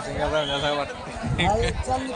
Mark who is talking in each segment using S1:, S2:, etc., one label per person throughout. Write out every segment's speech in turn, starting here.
S1: जसा वाटतं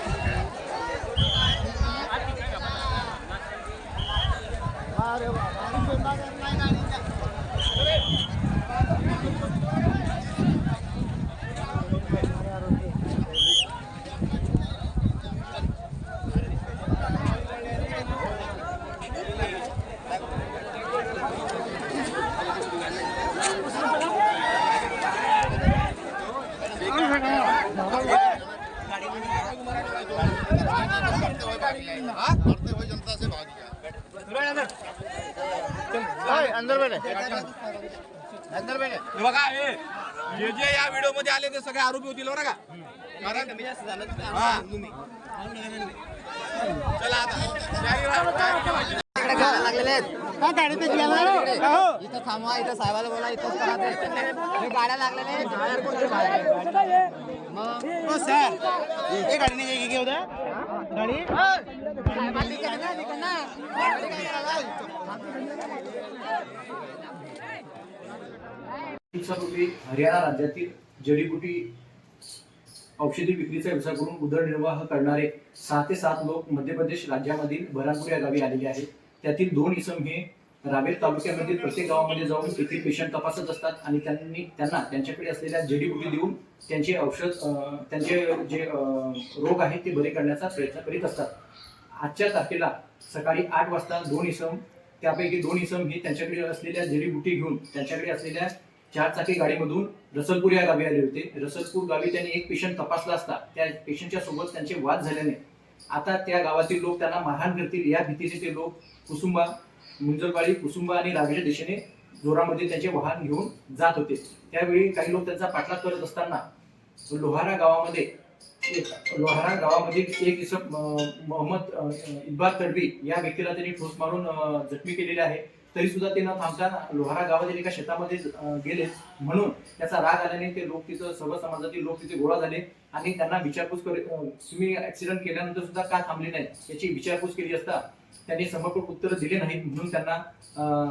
S2: हे बघा हे हे जे या व्हिडिओमध्ये आले ते सगळे आरोपी होतील बरं का? कारण हा. चला आता. राहा, तयारी ठेवायची.
S3: इथं थांबवा इथं साहेबाला बोला इथंच करा ते. हे गाड्या लागलेल्या आहेत. बाहेर कोणते बाहेर मग साहेबांनी केलं ना तिकडनं.
S4: दिवसापूर्वी हरियाणा राज्यातील जडीबुटी औषधी विक्रीचा व्यवसाय करून उदरनिर्वाह करणारे सहा ते सात लोक मध्य प्रदेश राज्यामधील बरानपूर या गावी आलेले आहेत. त्यातील दोन इसम हे रावेर तालुक्यामधील प्रत्येक गावामध्ये जाऊन तेथील पेशंट तपासत असतात आणि त्यांनी त्यांना त्यांच्याकडे असलेल्या जडीबुटी देऊन त्यांचे औषध त्यांचे जे रोग आहेत ते बरे करण्याचा प्रयत्न करीत असतात. आजच्या तारखेला सकाळी आठ वाजता दोन इसम त्यापैकी दोन इसम हे त्यांच्याकडे असलेल्या जडीबुटी घेऊन त्यांच्याकडे असलेल्या चार चाकी गाडीमधून रसलपूर या गावी आले होते. रसलपूर गावी त्यांनी एक पेशंट तपासला असता. त्या पेशंटच्या सोबत त्यांचे वाद झाल्याने आता त्या गावातील लोक त्यांना मारहाण करतील. या भीतीने ते लोक कुसुंबा मुंजलवाडी कुसुंबा आणि रावेच्या दिशेने जोरामध्ये त्यांचे वाहन घेऊन जात होते. त्यावेळी काही लोक त्यांचा पाठलाग करत असताना लोहारा गावामध्ये लोहारा गावामध्ये एक इसम मोहम्मद इकबाल तडवी या व्यक्तीला त्यांनी ठोस मारून जखमी केलेले आहे. तरी सुद्धा ते न थांबता लोहारा गावातील एका शेतामध्ये गेले. म्हणून त्याचा राग आल्याने ते लोक तिथं सर्व समाजातील लोक तिथे गोळा झाले आणि त्यांना विचारपूस करीत स्विमी तुम्ही ऍक्सिडेंट केल्यानंतर सुद्धा का थांबले नाही? याची विचारपूस केली असता त्यांनी समर्पक उत्तर दिले नाहीत. म्हणून त्यांना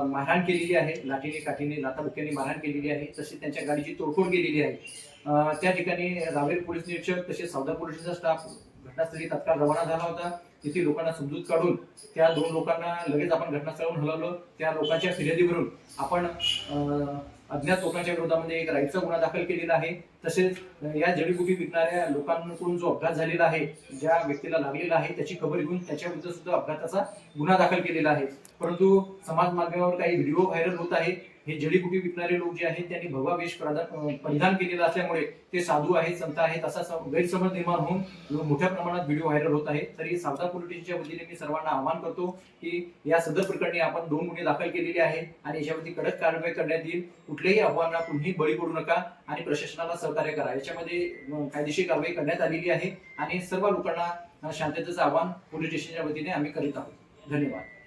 S4: मारहाण केलेली आहे. लाठीने काठीने लाथाबुक्याने मारहाण केलेली आहे. तसेच त्यांच्या गाडीची तोडफोड केलेली आहे. त्या ठिकाणी रावेर पोलीस निरीक्षक तसेच सौदा पोलिसांचा स्टाफ घटनास्थळी तत्काळ रवाना झाला होता. तिथे लोकांना समजूत काढून त्या दोन लोकांना लगेच आपण घटनास्थळावरून हलवलं. त्या लोकांच्या फिर्यादीवरून आपण अज्ञात लोकांच्या विरोधामध्ये एक राईटचा गुन्हा दाखल केलेला आहे. तसेच या जडीबुटी विकणाऱ्या लोकांकडून जो अपघात झालेला आहे ज्या व्यक्तीला लागलेला आहे त्याची खबर घेऊन त्याच्याबद्दल सुद्धा अपघाताचा गुन्हा दाखल केलेला आहे. परंतु समाज माध्यमावर काही व्हिडिओ व्हायरल होत आहे हे जडीबुटी विकणारे लोक जे आहेत त्यांनी भगवा वेश परिधान केलेला असल्यामुळे ते साधू आहेत संत आहेत असा गैरसमज निर्माण होऊन मोठ्या प्रमाणात व्हिडिओ व्हायरल होत आहे. तरी सावधा पोलीस स्टेशनच्या वतीने मी सर्वांना आवाहन करतो की या सदर प्रकरणी आपण दोन गुन्हे दाखल केलेले आहे आणि याच्यावरती कडक कारवाई करण्यात येईल. कुठल्याही आव्हानांना तुम्ही बळी पडू नका आणि प्रशासनाला सहकार्य करा. याच्यामध्ये कायदेशीर कारवाई करण्यात आलेली आहे आणि सर्व लोकांना शांततेचं आवाहन पोलीस स्टेशनच्या वतीने आम्ही करीत आहोत. धन्यवाद.